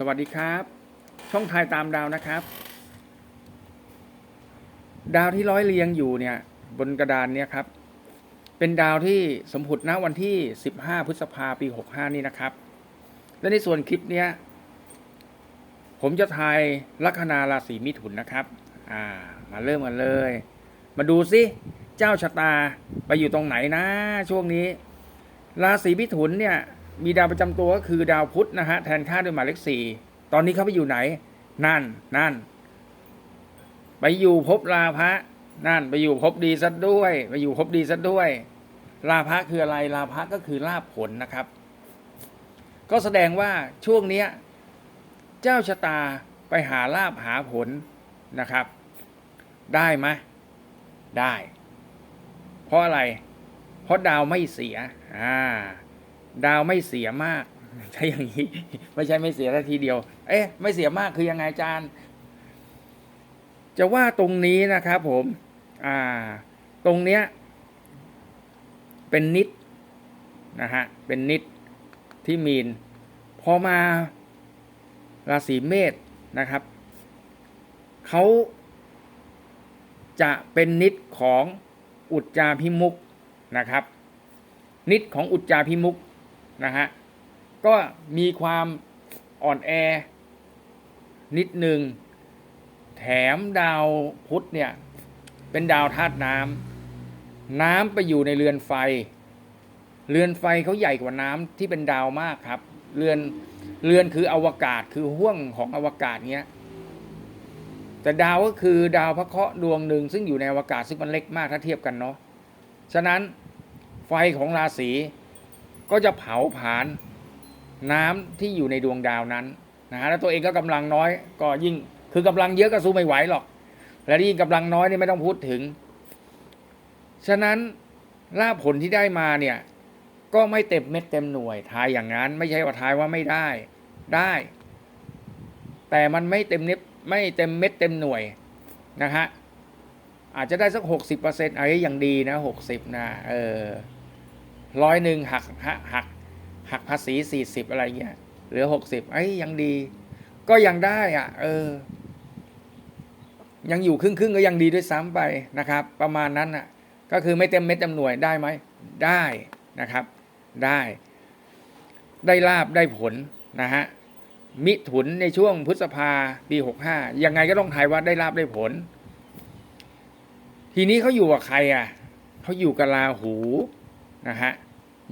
สวัสดีครับ ช่องทายตามดาวนะครับ ดาวที่ร้อยเรียงอยู่เนี่ย บนกระดานเนี่ยครับ เป็นดาวที่สมผุดณวันที่ 15 พฤษภาปี 65 นี่นะครับ และในส่วนคลิปเนี้ย ผมจะทายลัคนาราศีมิถุนนะครับ อ่า มาเริ่มกันเลย มาดูสิเจ้าชะตาไปอยู่ตรงไหนนะ ช่วงนี้ ราศีมิถุนเนี่ย มีดาวประจำตัวก็คือดาวพุธนะฮะแทนค่าด้วยหมายเลขสี่ตอนนี้เขาไปอยู่ไหน นั่นนั่น ไปอยู่ภพลาภะนั่น ไปอยู่ภพดีซะด้วย ไปอยู่ภพดีซะด้วย ลาภะคืออะไรลาภะก็คือลาภผลนะครับ ก็แสดงว่าช่วงเนี้ย เจ้าชะตาไปหาลาภหาผลนะครับ ได้ไหมได้ เพราะอะไร เพราะดาวไม่เสีย อ่า ดาวไม่เสียมาก ใช่อย่างนี้ ไม่ใช่ไม่เสียแค่ทีเดียว เอ๊ะ ไม่เสียมากคือยังไงอาจารย์ จะว่าตรงนี้นะครับผม อ่า ตรงเนี้ย เป็นนิดนะฮะ เป็นนิดที่มีน พอมาราศีเมษนะครับ เขาจะเป็นนิดของอุจจาพิมุกนะครับ นิดของอุจจาพิมุก นะฮะก็มีความอ่อนแอ นิดหนึ่ง แถมดาวพุธเนี่ย เป็นดาวธาตุน้ำน้ำไปอยู่ในเรือนไฟ เรือนไฟเขาใหญ่กว่าน้ำที่เป็นดาวมากครับ เรือนเรือนคืออวกาศคือห้วงของอวกาศเนี้ยแต่ดาวก็คือดาวพระเคราะห์ดวงหนึ่งซึ่งอยู่ในอวกาศซึ่งมันเล็กมากถ้าเทียบกันเนาะฉะนั้นไฟของราศี ก็จะเผาผลาญน้ำที่อยู่ในดวงดาวนั้นนะฮะแล้วตัวเองก็กำลังน้อยก็ยิ่งคือกำลังเยอะก็สู้ไม่ไหวหรอก และยิ่งกำลังน้อยนี่ไม่ต้องพูดถึง ฉะนั้นลาภผลที่ได้มาเนี่ย ก็ไม่เต็มเม็ดเต็มหน่วยทายอย่างนั้น ไม่ใช่ว่าทายว่าไม่ได้ได้ แต่มันไม่เต็มเน็บไม่เต็มเม็ดเต็มหน่วยนะฮะอาจจะได้สักหกสิบเปอร์เซ็นต์อะไรอย่างดีนะหกสิบนะเออ ร้อยหนึ่งหักหักหักหักภาษีสี่สิบอะไรเงี้ยเหลือหกสิบไอ้ยังดี ก็ยังได้อะ เออ ยังอยู่ครึ่งครึ่งก็ยังดีด้วยซ้ำไปนะครับ ประมาณนั้นอะ ก็คือไม่เต็มเม็ดเต็มหน่วยได้ไหมได้นะครับ ได้ ได้ลาบได้ผลนะฮะมิถุนในช่วงพฤษภาปีหกห้ายังไงก็ต้องทายว่าได้ลาบได้ผล ทีนี้เขาอยู่กับใครอะเขาอยู่กับราหูนะฮะ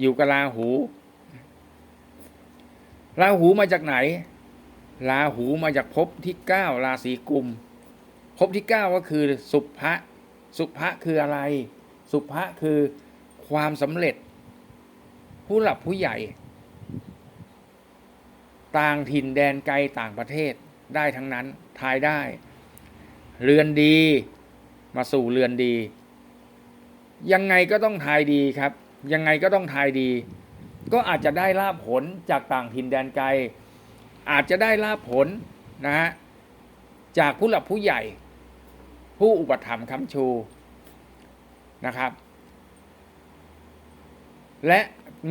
อยู่กับราหู ราหูมาจากไหน ราหูมาจากภพที่เก้าราศีกุมภพที่เก้าก็คือสุภะสุภะคืออะไร สุภะคือความสำเร็จ ผู้หลับผู้ใหญ่ ต่างถิ่นแดนไกลต่างประเทศได้ทั้งนั้นทายได้ เรือนดีมาสู่เรือนดี ยังไงก็ต้องทายดีครับ ยังไงก็ต้องทายดี ก็อาจจะได้ลาภผลจากต่างถิ่นแดนไกล อาจจะได้ลาภผลนะฮะจากผู้หลักผู้ใหญ่ ผู้อุปถัมภ์คำชูนะครับ และ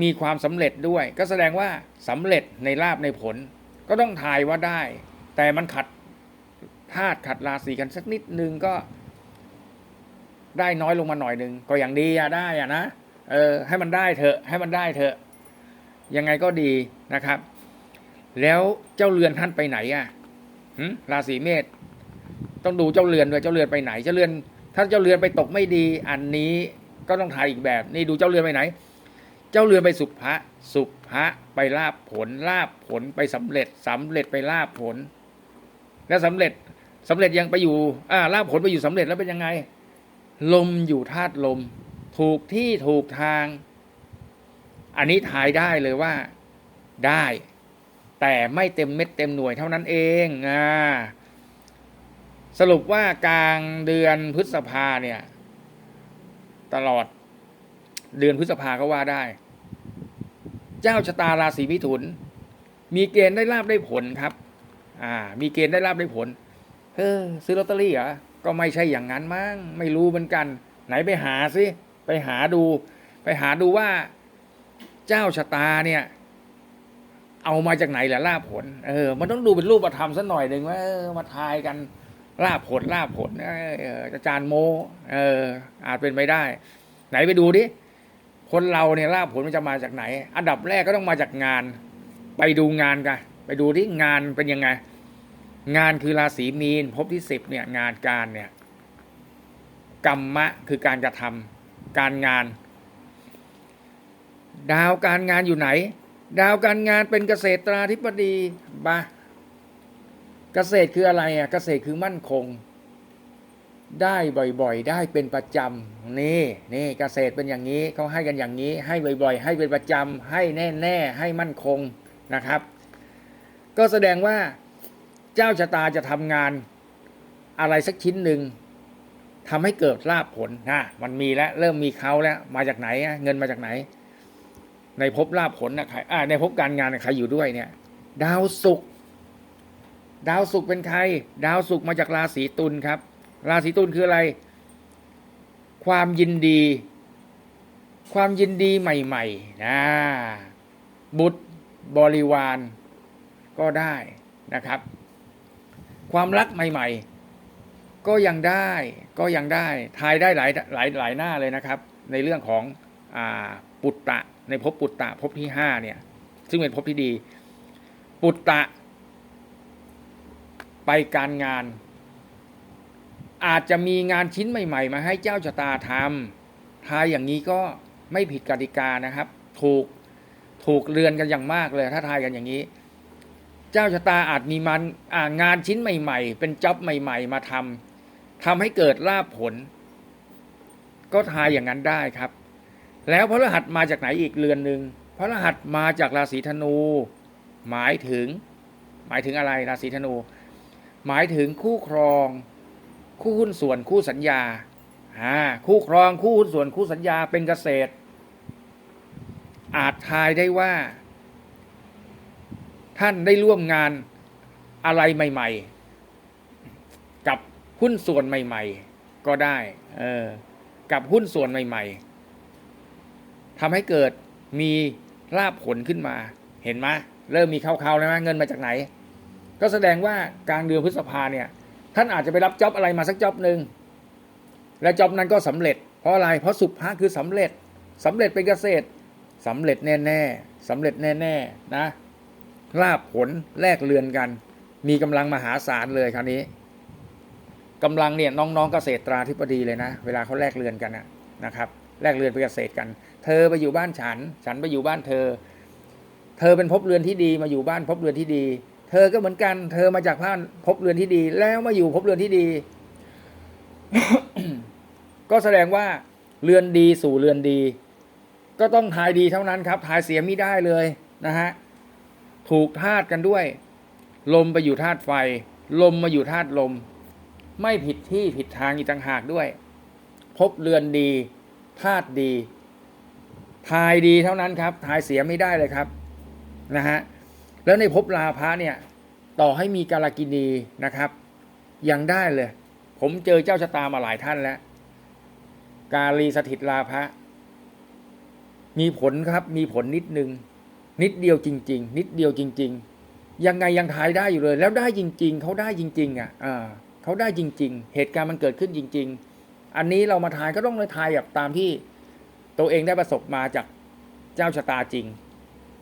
มีความสำเร็จด้วย ก็แสดงว่าสำเร็จในลาบในผล ก็ต้องทายว่าได้ แต่มันขัดธาตุขัดราศีกันสักนิดนึงก็ได้น้อยลงมาหน่อยนึง ก็อย่างดีอะได้อะนะ เออ ให้มันได้เถอะ ให้มันได้เถอะ ยังไงก็ดีนะครับ แล้วเจ้าเรือนท่านไปไหนอะราศีเมษต้องดูเจ้าเรือนด้วยเจ้าเรือนไปไหน เจ้าเรือน ถ้าเจ้าเรือนไปตกไม่ดี อันนี้ก็ต้องทายอีกแบบ นี่ดูเจ้าเรือนไปไหน เจ้าเรือนไปสุภะสุภะไปลาบผลลาบผลไปสำเร็จสำเร็จไปลาบผล แล้วสำเร็จสำเร็จยังไปอยู่อ่าลาบผลไปอยู่สำเร็จแล้วเป็นยังไง ลมอยู่ธาตุลม ถูกที่ถูกทาง อันนี้ทายได้เลยว่าได้ แต่ไม่เต็มเม็ดเต็มหน่วยเท่านั้นเองอ่าสรุปว่ากลางเดือนพฤษภาเนี่ย ตลอดเดือนพฤษภาก็ว่าได้ เจ้าชะตาราศีมิถุน มีเกณฑ์ได้ลาบได้ผลครับ อ่า มีเกณฑ์ได้ลาบได้ผลเออซื้อลอตเตอรี่เหรอก็ไม่ใช่อย่างนั้นมั้งไม่รู้เหมือนกัน ไหนไปหาสิ ไปหาดู ไปหาดูว่าเจ้าชะตาเนี่ย เอามาจากไหนแหละลาบผล เออ มันต้องดูเป็นรูปธรรมสักหน่อยหนึ่งว่าเออมาทายกันลาบผลลาบผลเอออาจารย์โม เออ อาจเป็นไปได้ ไหนไปดูดิคนเราเนี่ยลาบผลมันจะมาจากไหน อันดับแรกก็ต้องมาจากงาน ไปดูงานกันไปดูที่งานเป็นยังไง งานคือราศีมีนภพที่สิบเนี่ย งานการเนี่ยกรรมะคือการกระทำ การงาน ดาวการงานอยู่ไหน ดาวการงานเป็นเกษตราธิบดีบาเกษตรคืออะไรอะเกษตรคือมั่นคง ได้บ่อยๆ ได้เป็นประจำนี่นี่เกษตรเป็นอย่างนี้เขาให้กันอย่างนี้ ให้บ่อยๆ ให้เป็นประจำให้แน่ๆให้มั่นคงนะครับ ก็แสดงว่าเจ้าชะตาจะทำงานอะไรสักชิ้นหนึ่ง ทำให้เกิดลาภผลนะมันมีแล้วเริ่มมีเขาแล้ว มาจากไหนเงินมาจากไหน ในภพลาภผลนะใครในภพการงานใครอยู่ด้วยเนี่ย ดาวศุกร์ดาวศุกร์เป็นใคร ดาวศุกร์มาจากราศีตุลครับ ราศีตุลคืออะไร ความยินดี ความยินดีใหม่ๆนะบุตรบริวารก็ได้นะครับ ความรักใหม่ ๆ ก็ยังได้ก็ยังได้ทายได้หลายหลายหลายหน้าเลยนะครับ ในเรื่องของอ่าปุตตะ ในภพปุตตะภพที่ห้าเนี่ย ซึ่งเป็นภพที่ดี ปุตตะ ไปการงาน อาจจะมีงานชิ้นใหม่ ๆ มาให้เจ้าชะตาทำทายอย่างนี้ก็ไม่ผิดกติกานะครับ ถูกถูกเรือนกันอย่างมากเลย ถ้าทายกันอย่างนี้ เจ้าชะตาอาจมีมันงานชิ้นใหม่ ๆ เป็นจ็อบใหม่ ๆ มาทำ ทำให้เกิดลาภผล ก็ทายอย่างนั้นได้ครับ แล้วพระรหัสมาจากไหนอีกเรือนหนึ่งพระรหัสมาจากราศีธนู หมายถึง หมายถึงอะไรราศีธนู หมายถึงคู่ครอง คู่หุ้นส่วนคู่สัญญาอ่าคู่ครองคู่หุ้นส่วนคู่สัญญาเป็นเกษตร อาจทายได้ว่า ท่านได้ร่วมงานอะไรใหม่ ๆ หุ้นส่วนใหม่ ๆ ก็ได้ เออ กับหุ้นส่วนใหม่ ๆทำให้เกิดมีลาบผลขึ้นมา เห็นไหมเริ่มมีเข้าๆแล้วนะเงินมาจากไหน ก็แสดงว่ากลางเดือนพฤษภาเนี่ย ท่านอาจจะไปรับจ็อบอะไรมาสักจ็อบหนึ่งและจ็อบนั้นก็สำเร็จ เพราะอะไร เพราะสุภาคือสำเร็จสำเร็จเป็นเกษตรสำเร็จแน่ๆสำเร็จแน่ๆนะลาบผลแลกเรือนกัน มีกำลังมหาศาลเลยคราวนี้ กำลังเนี่ยน้องๆเกษตรตราธิบดีเลยนะ เวลาเขาแลกเรือนกันนะครับแลกเรือนไปเกษตรกัน เธอไปอยู่บ้านฉัน ฉันไปอยู่บ้านเธอ เธอเป็นภพเรือนที่ดีมาอยู่บ้านภพเรือนที่ดี เธอก็เหมือนกัน เธอมาจากบ้านภพเรือนที่ดี แล้วมาอยู่ภพเรือนที่ดี ก็แสดงว่าเรือนดีสู่เรือนดี ก็ต้องทายดีเท่านั้นครับทายเสียไม่ได้เลยนะฮะถูกธาตุกันด้วย ลมไปอยู่ธาตุไฟ ลมมาอยู่ธาตุลม ไม่ผิดที่ผิดทางอีกต่างหากด้วย พบเรือนดีธาตุดี ทายดีเท่านั้นครับ ทายเสียไม่ได้เลยครับนะฮะแล้วในภพลาภะเนี่ย ต่อให้มีกาลกินีนะครับ ยังได้เลย ผมเจอเจ้าชะตามาหลายท่านแล้ว กาลีสถิตลาภะมีผลครับ มีผลนิดนึง นิดเดียวจริง ๆ นิดเดียวจริง ๆ ยังไงยังทายได้อยู่เลย แล้วได้จริง ๆเขาได้จริง ๆ อะอ่า เขาได้จริง ๆ เหตุการณ์มันเกิดขึ้นจริง ๆ อันนี้เรามาทายก็ต้องเลยทายแบบตามที่ตัวเองได้ประสบมาจากเจ้าชะตาจริง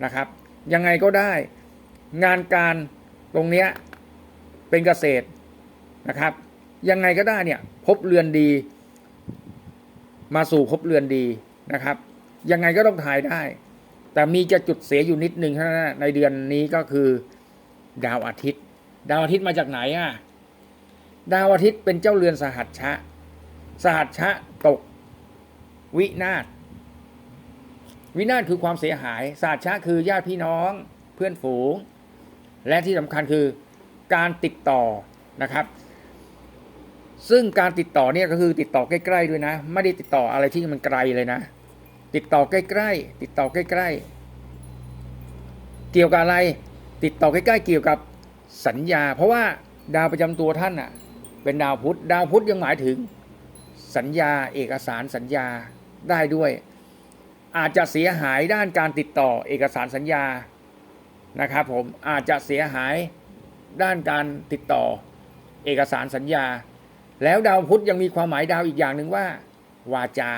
นะครับ ยังไงก็ได้งานการตรงเนี้ยเป็นเกษตรนะครับ ยังไงก็ได้เนี่ยพบเรือนดี มาสู่พบเรือนดีนะครับ ยังไงก็ต้องทายได้ แต่มีจะจุดเสียอยู่นิดนึงเท่านั้นนะในเดือนนี้ก็คือ ดาวอาทิตย์ ดาวอาทิตย์มาจากไหนอะ ดาวอาทิตย์เป็นเจ้าเรือนสหัชชะ สหัชชะตก วินาศ วินาศคือความเสียหาย สหัชชะคือญาติพี่น้อง เพื่อนฝูง และที่สำคัญคือการติดต่อนะครับ ซึ่งการติดต่อเนี่ยก็คือติดต่อใกล้ๆด้วยนะ ไม่ได้ติดต่ออะไรที่มันไกลเลยนะ ติดต่อใกล้ๆติดต่อใกล้ๆเกี่ยวกับอะไร ติดต่อใกล้ๆเกี่ยวกับสัญญา เพราะว่าดาวประจำตัวท่านอะ เป็นดาวพุธดาวพุธยังหมายถึง สัญญาเอกสารสัญญาได้ด้วย อาจจะเสียหายด้านการติดต่อเอกสารสัญญานะครับผมอาจจะเสียหายด้านการติดต่อเอกสารสัญญา แล้วดาวพุธยังมีความหมายดาวอีกอย่างหนึ่งว่า วาจา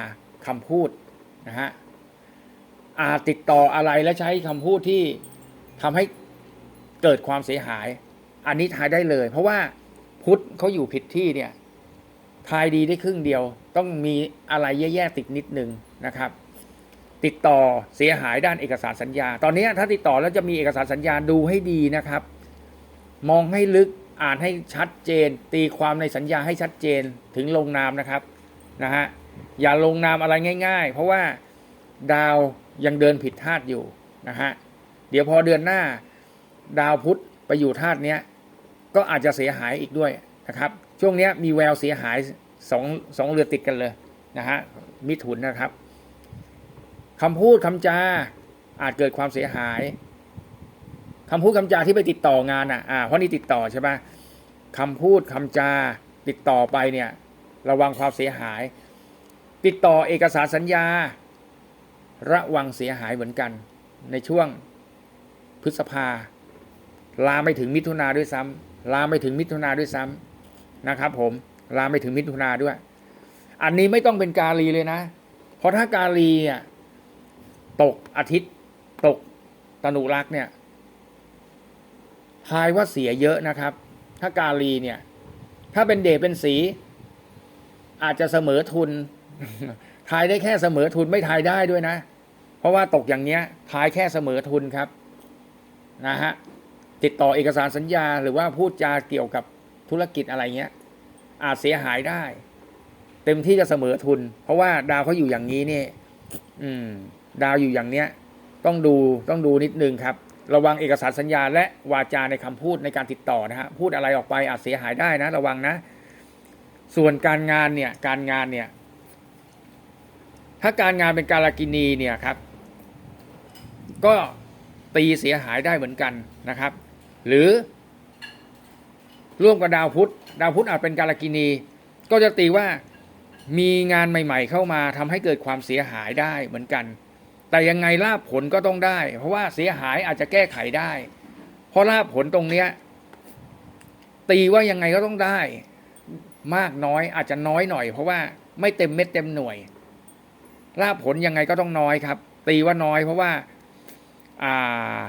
คำพูดนะฮะอาจติดต่ออะไรและใช้คำพูดที่ทำให้เกิดความเสียหาย อันนี้ทายได้เลย เพราะว่า พุธเขาอยู่ผิดที่เนี่ยทายดีได้ครึ่งเดียว ต้องมีอะไรแย่ๆติดนิดนึงนะครับ ติดต่อเสียหายด้านเอกสารสัญญา ตอนนี้ถ้าติดต่อแล้วจะมีเอกสารสัญญาดูให้ดีนะครับ มองให้ลึกอ่านให้ชัดเจน ตีความในสัญญาให้ชัดเจนถึงลงนามนะครับนะฮะอย่าลงนามอะไรง่าย ๆ เพราะว่าดาวยังเดินผิดธาตุอยู่นะฮะเดี๋ยวพอเดือนหน้า ดาวพุธไปอยู่ธาตุเนี้ย ก็อาจจะเสียหายอีกด้วยนะครับ ช่วงนี้มีแววเสียหายสองสองเรือติดกันเลยนะฮะมิถุนนะครับคำพูดคำจาอาจเกิดความเสียหายคำพูดคำจาที่ไปติดต่องานอะอ่าเพราะนี่ติดต่อใช่ปะคำพูดคำจาติดต่อไปเนี่ย ระวังความเสียหาย ติดต่อเอกสารสัญญา ระวังเสียหายเหมือนกัน ในช่วงพฤษภาลาไมไปถึงมิถุนาด้วยซ้ำ ลามไปถึงมิถุนาด้วยซ้ำนะครับ ผมลามไปถึงมิถุนาด้วย อันนี้ไม่ต้องเป็นกาลีเลยนะ เพราะถ้ากาลีอะตกอาทิตย์ ตกตนุรักเนี่ยทายว่าเสียเยอะนะครับ ถ้ากาลีเนี่ย ถ้าเป็นเดชเป็นสี อาจจะเสมอทุนทายได้แค่เสมอทุนไม่ทายได้ด้วยนะ เพราะว่าตกอย่างเนี้ยทายแค่เสมอทุนครับ นะฮะ ติดต่อเอกสารสัญญาหรือว่าพูดจาเกี่ยวกับธุรกิจอะไรเงี้ย อาจเสียหายได้ เต็มที่จะเสมอทุน เพราะว่าดาวเขาอยู่อย่างนี้เนี่ยอืม ดาวอยู่อย่างเนี้ย ต้องดูต้องดูนิดนึงครับ ระวังเอกสารสัญญา และวาจาในคำพูดในการติดต่อนะฮะพูดอะไรออกไปอาจเสียหายได้นะ ระวังนะ ส่วนการงานเนี่ย การงานเนี่ย ถ้าการงานเป็นการากินีเนี่ยครับ ก็ตีเสียหายได้เหมือนกันนะครับ หรือ ร่วมกับดาวพุธดาวพุธอาจเป็นการกินี ก็จะตีว่ามีงานใหม่ ๆ เข้ามาทำให้เกิดความเสียหายได้เหมือนกัน แต่ยังไงลาบผลก็ต้องได้ เพราะว่าเสียหายอาจจะแก้ไขได้ เพราะลาบผลตรงเนี้ยตีว่ายังไงก็ต้องได้ มากน้อยอาจจะน้อยหน่อย เพราะว่าไม่เต็มเม็ดเต็มหน่วยลาบผลยังไงก็ต้องน้อยครับ ตีว่าน้อยเพราะว่า อ่า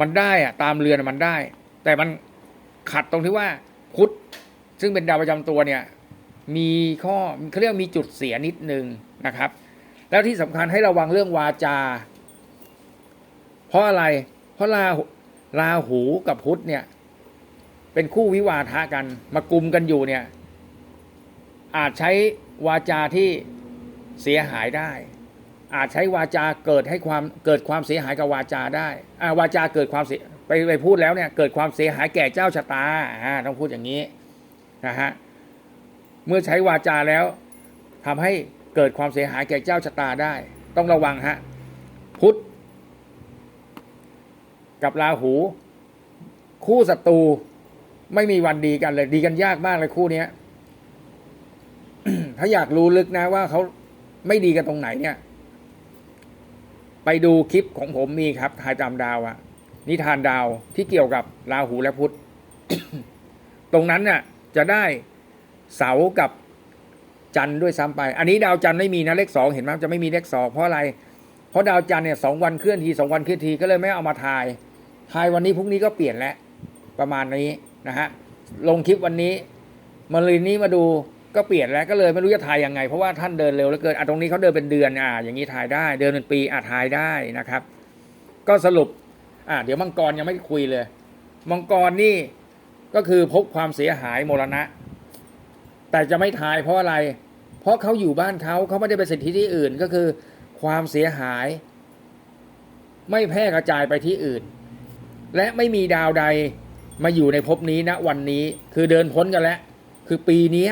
มันได้อะตามเรือนมันได้ แต่มันขัดตรงที่ว่าพุธซึ่งเป็นดาวประจำตัวเนี่ย มีข้อเขาเรียกมีจุดเสียนิดนึงนะครับ แล้วที่สำคัญให้ระวังเรื่องวาจา เพราะอะไร เพราะลาลาหูกับพุธเนี่ย เป็นคู่วิวาทะกัน มากุมกันอยู่เนี่ย อาจใช้วาจาที่เสียหายได้ อาจใช้วาจาเกิดให้ความเกิดความเสียหายกับวาจาได้อ่าวาจาเกิดความเสียไปไปพูดแล้วเนี่ยเกิดความเสียหายแก่เจ้าชะตาอ่าต้องพูดอย่างนี้นะฮะเมื่อใช้วาจาแล้วทำให้เกิดความเสียหายแก่เจ้าชะตาได้ ต้องระวังฮะพุทธกับราหู คู่ศัตรูไม่มีวันดีกันเลยดีกันยากมากเลยคู่เนี้ยถ้าอยากรู้ลึกนะว่าเขาไม่ดีกันตรงไหนเนี่ย ไปดูคลิปของผมมีครับทายตามดาวอะนิทานดาวที่เกี่ยวกับราหูและพุธ ตรงนั้นน่ะ จะได้เสากับจันด้วยซ้ำไป อันนี้ดาวจันไม่มีนะเลขสองเห็นไหมจะไม่มีเลขสองเพราะอะไร เพราะดาวจันเนี่ยสองวันเคลื่อนทีสองวันเคลื่อนทีก็เลยไม่เอามาทาย ทายวันนี้พรุ่งนี้ก็เปลี่ยนแล้วประมาณนี้นะฮะลงคลิปวันนี้มาลืนนี้มาดู ก็เปลี่ยนแล้วก็เลยไม่รู้จะทายยังไง เพราะว่าท่านเดินเร็วเหลือเกินอะตรงนี้เขาเดินเป็นเดือนอะอย่างนี้ทายได้ เดินเป็นปีอะทายได้นะครับ ก็สรุปอะเดี๋ยวมังกรยังไม่คุยเลย มังกรนี่ก็คือพบความเสียหายมรณะ แต่จะไม่ทายเพราะอะไร เพราะเขาอยู่บ้านเขาเขาไม่ได้ไปสิทธิที่อื่นก็คือความเสียหาย ไม่แพร่กระจายไปที่อื่น และไม่มีดาวใดมาอยู่ในภพนี้ณวันนี้คือเดินพ้นกันแล้ว คือปีนี้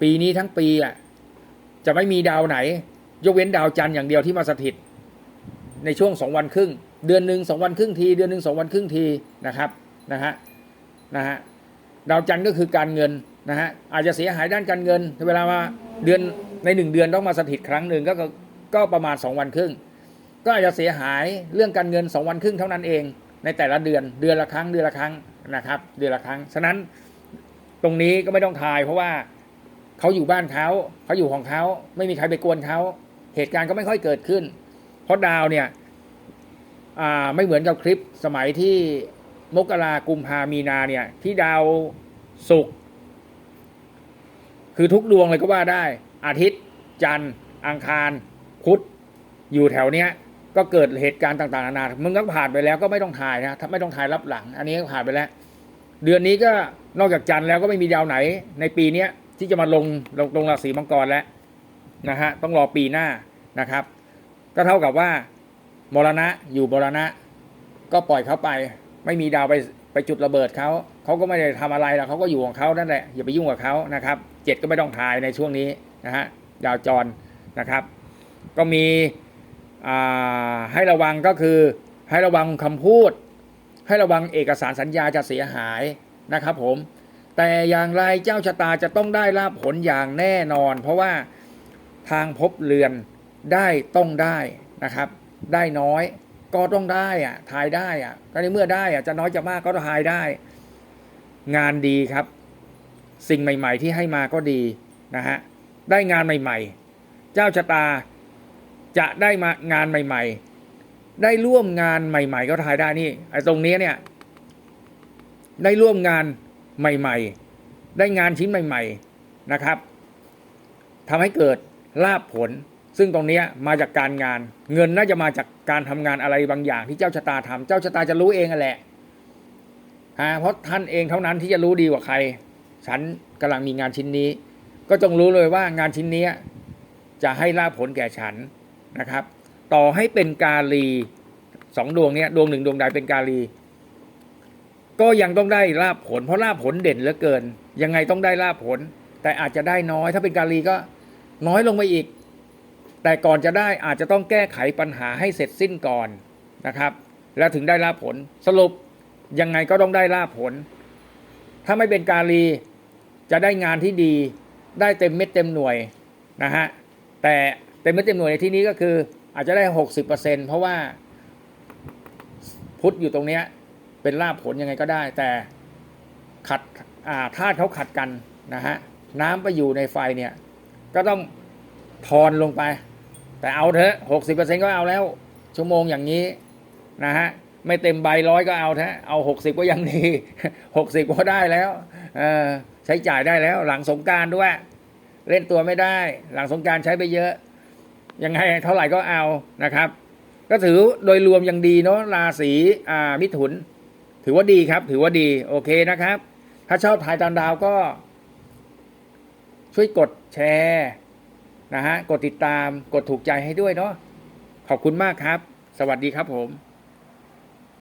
ปีนี้ทั้งปีอะจะไม่มีดาวไหน ยกเว้นดาวจันทร์อย่างเดียวที่มาสถิต ในช่วงสองวันครึ่ง เดือนหนึ่งสองวันครึ่งที เดือนหนึ่งสองวันครึ่งทีนะครับนะฮะนะฮะดาวจันทร์ก็คือการเงินนะฮะอาจจะเสียหายด้านการเงินเวลามาเดือนในหนึ่งเดือนต้องมาสถิตครั้งหนึ่งก็ก็ก็ประมาณสองวันครึ่ง ก็อาจจะเสียหายเรื่องการเงินสองวันครึ่งเท่านั้นเอง ในแต่ละเดือนเดือนละครั้งเดือนละครั้งนะครับ เดือนละครั้งฉะนั้นตรงนี้ก็ไม่ต้องทายเพราะว่า เขาอยู่บ้านเขาเขาอยู่ของเขาไม่มีใครไปกวนเขาเหตุการณ์ก็ไม่ค่อยเกิดขึ้น เพราะดาวเนี่ยไม่เหมือนกับคลิปสมัยที่มกรากุมภามีนาเนี่ย ที่ดาวศุกร์คือทุกดวงเลยก็ว่าได้ อาทิตย์ จันทร์ อังคาร พุธอยู่แถวเนี้ย ก็เกิดเหตุการณ์ต่างๆนานามึงก็ผ่านไปแล้วก็ไม่ต้องถ่ายนะไม่ต้องถ่ายรับหลัง อันนี้ก็ผ่านไปแล้ว เดือนนี้ก็นอกจากจันทร์แล้วก็ไม่มีดาวไหน ในปีเนี้ย ที่จะมาลงลงลงราศีมังกรแล้วนะฮะต้องรอปีหน้านะครับ ก็เท่ากับว่ามรณะอยู่มรณะ ก็ปล่อยเขาไป ไม่มีดาวไปไปจุดระเบิดเขาเขาก็ไม่ได้ทำอะไรแล้วเขาก็อยู่ของเขานั่นแหละอย่าไปยุ่งกับเขานะครับเจ็ดก็ไม่ต้องทายในช่วงนี้นะฮะดาวจรนะครับ ก็มีให้ระวังก็คือให้ระวังคำพูด ให้ระวังเอกสารสัญญาจะเสียหายนะครับผม แต่อย่างไรเจ้าชะตาจะต้องได้ลาภผลอย่างแน่นอน เพราะว่าทางภพเรือนได้ต้องได้นะครับ ได้น้อยก็ต้องได้อะทายได้อะก็ในเมื่อได้อะจะน้อยจะมากก็ทายได้ งานดีครับ สิ่งใหม่ ๆ ที่ให้มาก็ดีนะฮะได้งานใหม่ ๆ เจ้าชะตาจะได้มางานใหม่ ๆ ได้ร่วมงานใหม่ ๆ ก็ทายได้นี่ไอ้ตรงนี้เนี่ย ได้ร่วมงาน ใหม่ๆ ได้งานชิ้นใหม่ ๆนะครับทำให้เกิดลาภผล ซึ่งตรงนี้มาจากการงาน เงินน่าจะมาจากการทำงานอะไรบางอย่าง ที่เจ้าชะตาทำเจ้าชะตาจะรู้เองอะแหละฮะเพราะท่านเองเท่านั้นที่จะรู้ดีกว่าใคร ฉันกำลังมีงานชิ้นนี้ ก็จงรู้เลยว่างานชิ้นนี้จะให้ลาภผลแก่ฉันนะครับ ต่อให้เป็นกาลีสองดวงเนี้ยดวงหนึ่งดวงใดเป็นกาลี ก็ยังต้องได้ลาภผล เพราะลาภผลเด่นเหลือเกิน ยังไงต้องได้ลาภผล แต่อาจจะได้น้อย ถ้าเป็นกาลีก็น้อยลงไปอีก แต่ก่อนจะได้อาจจะต้องแก้ไขปัญหาให้เสร็จสิ้นก่อนนะครับ แล้วถึงได้ลาภผลสรุปยังไงก็ต้องได้ลาภผล ถ้าไม่เป็นกาลีจะได้งานที่ดี ได้เต็มเม็ดเต็มหน่วยนะฮะแต่เต็มเม็ดเต็มหน่วยในที่นี้ก็คืออาจจะได้หกสิบเปอร์เซ็นเพราะว่าพุทธอยู่ตรงเนี้ย เป็นลาภผลยังไงก็ได้ แต่ขัดอ่าธาตุเขาขัดกันนะฮะน้ำไปอยู่ในไฟเนี่ยก็ต้องทอนลงไป แต่เอาเถอะหกสิบเปอร์เซ็นก็เอาแล้ว ชั่วโมงอย่างนี้นะฮะไม่เต็มใบร้อยก็เอาเถอะเอาหกสิบก็ยังดีหกสิบก็ได้แล้วใช้จ่ายได้แล้ว หลังสงการด้วย เล่นตัวไม่ได้ หลังสงการใช้ไปเยอะ ยังไงเท่าไหร่ก็เอานะครับ ก็ถือโดยรวมยังดีเนาะราศีมิถุน ถือว่าดีครับ ถือว่าดี โอเคนะครับ ถ้าชอบถ่ายตามดาวก็ ช่วยกดแชร์นะฮะ กดติดตาม กดถูกใจให้ด้วยเนาะ ขอบคุณมากครับ สวัสดีครับผม